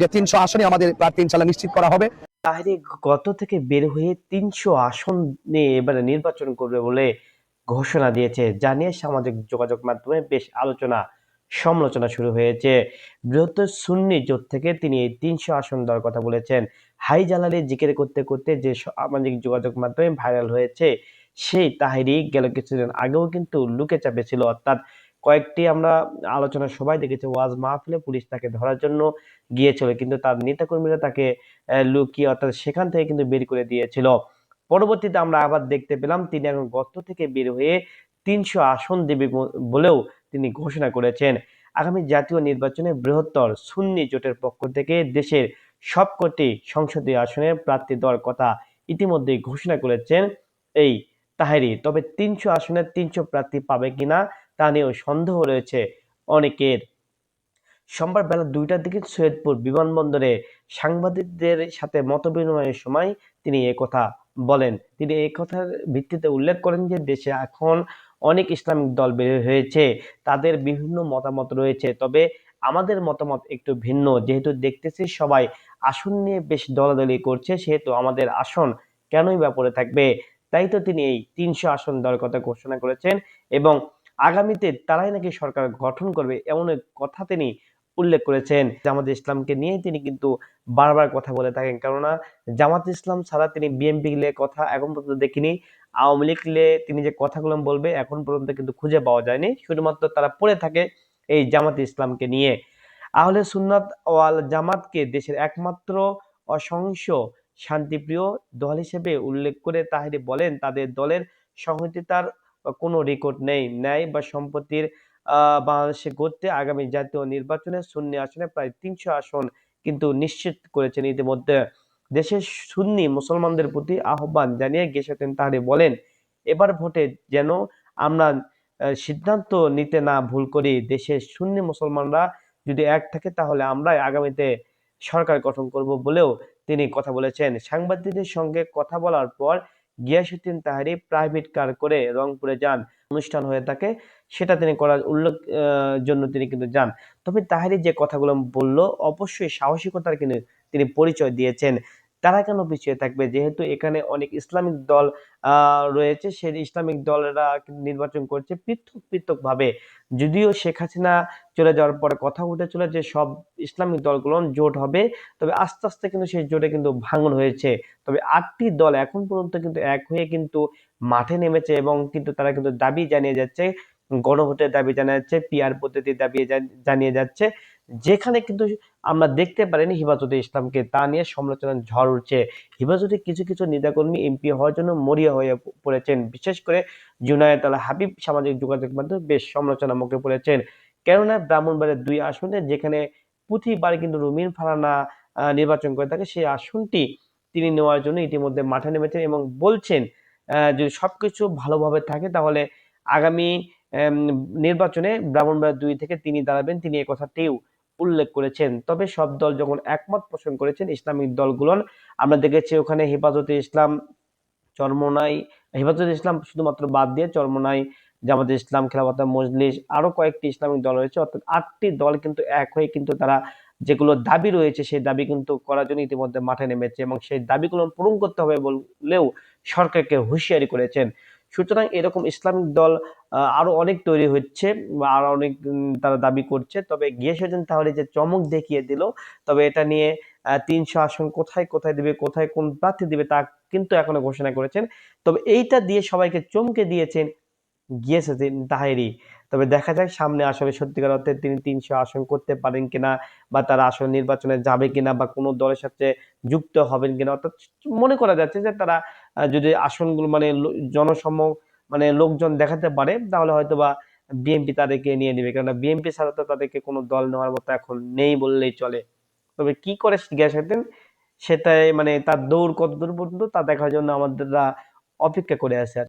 যে তিনশো আসনে আমাদের প্রার্থী ইনশাল্লাহ নিশ্চিত করা হবে। তাহিরি গত থেকে বের হয়ে তিনশো আসন নিয়ে এবারে নির্বাচন করবে বলে ঘোষণা দিয়েছে। যা নিয়ে সামাজিক যোগাযোগ মাধ্যমে বেশ আলোচনা, সমালোচনা শুরু হয়েছে। বৃহত্তর সুন্নি জোট থেকে তিনি এই তিনশো আসন দেওয়ার কথা বলেছেন। হাই জালালি জিকির করতে করতে যে সামাজিক যোগাযোগ মাধ্যমে ভাইরাল হয়েছে, সেই তাহিরি গেল কিছুদিন আগেও কিন্তু লুকে চাপে ছিল। অর্থাৎ কয়েকটি আমরা আলোচনা সবাই দেখেছি, ওয়াজ মাহফিলে পুলিশ তাকে ধরার জন্য গিয়েছিল, কিন্তু তার নেতাকর্মীরা তাকে লুকিয়ে অর্থাৎ সেখান থেকে কিন্তু বের করে দিয়েছিল। পরবর্তীতে আমরা আবার দেখতে পেলাম, তিনি এখন গর্ত থেকে বের হয়ে তিনশো আসন দেবে বলেও তিনি ঘোষণা করেছেন। আগামী জাতীয় নির্বাচনে বৃহত্তর সুন্নি জোটের পক্ষ থেকে দেশের সবকটি সংসদীয় আসনে প্রার্থী দেওয়ার কথা ইতিমধ্যেই ঘোষণা করেছেন এই তাহেরি। তবে তিনশো আসনের তিনশো প্রার্থী পাবে কিনা তা নিয়েও সন্দেহ রয়েছে অনেকের। সোমবার বেলা দুইটার দিকে সৈয়দপুর বিমানবন্দরে সাংবাদিকদের সাথে মতবিনিময়ের সময় তিনি কথা বলেন। তিনি কথার ভিত্তিতে উল্লেখ করেন যে, দেশে এখন অনেক ইসলামিক দল বের হয়েছে, তাদের বিভিন্ন মতামত রয়েছে, তবে আমাদের মতামত একটু ভিন্ন। যেহেতু দেখতেছি সবাই আসন নিয়ে বেশ দলাদলি করছে, সেহেতু আমাদের আসন কেনই বা পড়ে থাকবে? তাই তো তিনি এই তিনশো আসন দেওয়ার কথা ঘোষণা করেছেন এবং আগামীতে তারাই নাকি সরকার গঠন করবে এমন কথা তিনি উল্লেখ করেছেন। জামাত ইসলামকে নিয়ে তিনি কিন্তু বারবার কথা বলে থাকেন। কেননা জামাত ইসলাম ছাড়া তিনি বিএনপি লে কথা এখন পর্যন্ত দেখিনি। আওয়ামী লীগ লে তিনি যে কথাগুলো বলবে এখন পর্যন্ত কিন্তু খুঁজে পাওয়া যায়নি। শুধুমাত্র তারা পড়ে থাকে এই জামাত ইসলামকে নিয়ে। আহলে সুন্নাত ওয়াল জামাতকে দেশের একমাত্র অসংখ্য শান্তিপ্রিয় দল হিসেবে উল্লেখ করে তাহিরি বলেন, তাদের দলের সংহিতার কোনো রেকর্ড নেই, ন্যায় বা সম্পত্তির বাংলাদেশে গড়তে আগামী জাতীয় নির্বাচনে সুন্নি আসনে প্রায় তিনশো আসন কিন্তু নিশ্চিত করেছেন ইতিমধ্যে। দেশের সুন্নি মুসলমানদের প্রতি আহ্বান জানিয়ে গেছেন তাহারি বলেন, এবার ভোটে যেন আমরা সিদ্ধান্ত নিতে না ভুল করি, দেশের সুন্নি মুসলমানরা যদি এক থাকে তাহলে আমরাই আগামীতে সরকার গঠন করব বলেও তিনি কথা বলেছেন। সাংবাদিকদের সঙ্গে কথা বলার পর গিয়াসুদ্দিন তাহারি প্রাইভেট কার করে রংপুরে যান, অনুষ্ঠান হয়ে থাকে, সেটা তিনি করার উল্লেখ জন্য তিনি কিন্তু যান। তবে তাহারি যে কথাগুলো বলল, অবশ্যই সাহসিকতার কিন্তু তিনি পরিচয় দিয়েছেন। তারা কেন পিছিয়ে থাকবে? যেহেতু এখানে অনেক ইসলামিক দল রয়েছে, সেই ইসলামিক দলেরা নির্বাচন করছে পৃথক পৃথক ভাবে যদিও শেখ হাসিনা চলে যাওয়ার পরে কথা উঠেছিল যে সব ইসলামিক দলগুলো জোট হবে, তবে আস্তে আস্তে কিন্তু সেই জোটে কিন্তু ভাঙন হয়েছে। তবে আটটি দল এখন পর্যন্ত কিন্তু এক হয়ে কিন্তু মাঠে নেমেছে এবং কিন্তু তারা কিন্তু দাবি জানিয়ে যাচ্ছে, গণভোটের দাবি জানিয়ে যাচ্ছে, পিআর পদ্ধতির দাবি জানিয়ে যাচ্ছে। যেখানে কিন্তু আমরা দেখতে পারিনি হিফাজতে ইসলামকে, তা নিয়ে সমালোচনার ঝড় উঠছে। হিফাজতে কিছু কিছু নেতাকর্মী এমপি হওয়ার জন্য মরিয়া হয়ে পড়েছেন। বিশেষ করে জুনায়েদ আল হাবিব সামাজিক যোগাযোগ মাধ্যমে বেশ সমালোচনার মুখে পড়েছেন। কেননা ব্রাহ্মণবাড়িয়ার দুই আসনে যেখানে প্রতিবার কিন্তু রুমিন ফারানা নির্বাচন করে থাকে, সেই আসনটি তিনি নেওয়ার জন্য ইতিমধ্যে মাঠে নেমেছেন এবং বলছেন যদি সবকিছু ভালোভাবে থাকে তাহলে আগামী নির্বাচনে ব্রাহ্মণবাড়িয়া দুই থেকে তিনি দাঁড়াবেন। তিনি এই কথাটিও উল্লেখ করেছেন। তবে সব দল যখন একমত পোষণ করেছেন, ইসলামিক দলগুলো আমরা দেখেছি ওখানে হেফাজতে ইসলাম, চরমনাই, হেফাজতে ইসলাম শুধুমাত্র বাদ দিয়ে চরমনাই, জামাতে ইসলাম, খেলাফত মজলিস, আরও কয়েকটি ইসলামিক দল রয়েছে। অর্থাৎ আটটি দল কিন্তু এক হয়ে কিন্তু তারা যেগুলো দাবি রয়েছে, সেই দাবি কিন্তু করার জন্য ইতিমধ্যে মাঠে নেমেছে এবং সেই দাবিগুলো পূরণ করতে হবে বলেও সরকারকে হুঁশিয়ারি করেছেন। সুতরাং এরকম ইসলামিক দল আহ, আরও অনেক তৈরি হচ্ছে বা আরও অনেক তারা দাবি করছে। তবে গিয়েছেন তাহলে যে চমক দেখিয়ে দিল তবে এটা নিয়ে তিনশো আসন কোথায় কোথায় দিবে কোথায় কোন প্রার্থী দিবে তা কিন্তু এখনও ঘোষণা করেছেন। তবে এইটা দিয়ে সবাইকে চমকে দিয়েছেন গিয়েছেন তাহেরি। তবে দেখা যাক সামনে আসলে সত্যিকার অর্থে তিনি তিনশো আসন করতে পারেন কিনা বা তারা আসন নির্বাচনে যাবে কিনা বা কোনো দলের সাথে যুক্ত হবেন কিনা। অর্থাৎ মনে করা যাচ্ছে যে তারা যদি আসনগুলো মানে জনসম মানে লোকজন দেখাতে পারে, তাহলে হয়তো বা বিএনপি তাদেরকে নিয়ে নেবে। কেননা বিএনপি ছাড়া তো তাদেরকে কোনো দল নেওয়ার মতো এখন নেই বললেই চলে। তবে কি করে গিয়াসুদ্দিন সেটাই মানে তার দৌড় কত দূর পর্যন্ত তা দেখার জন্য আমাদের অপেক্ষা করে আছে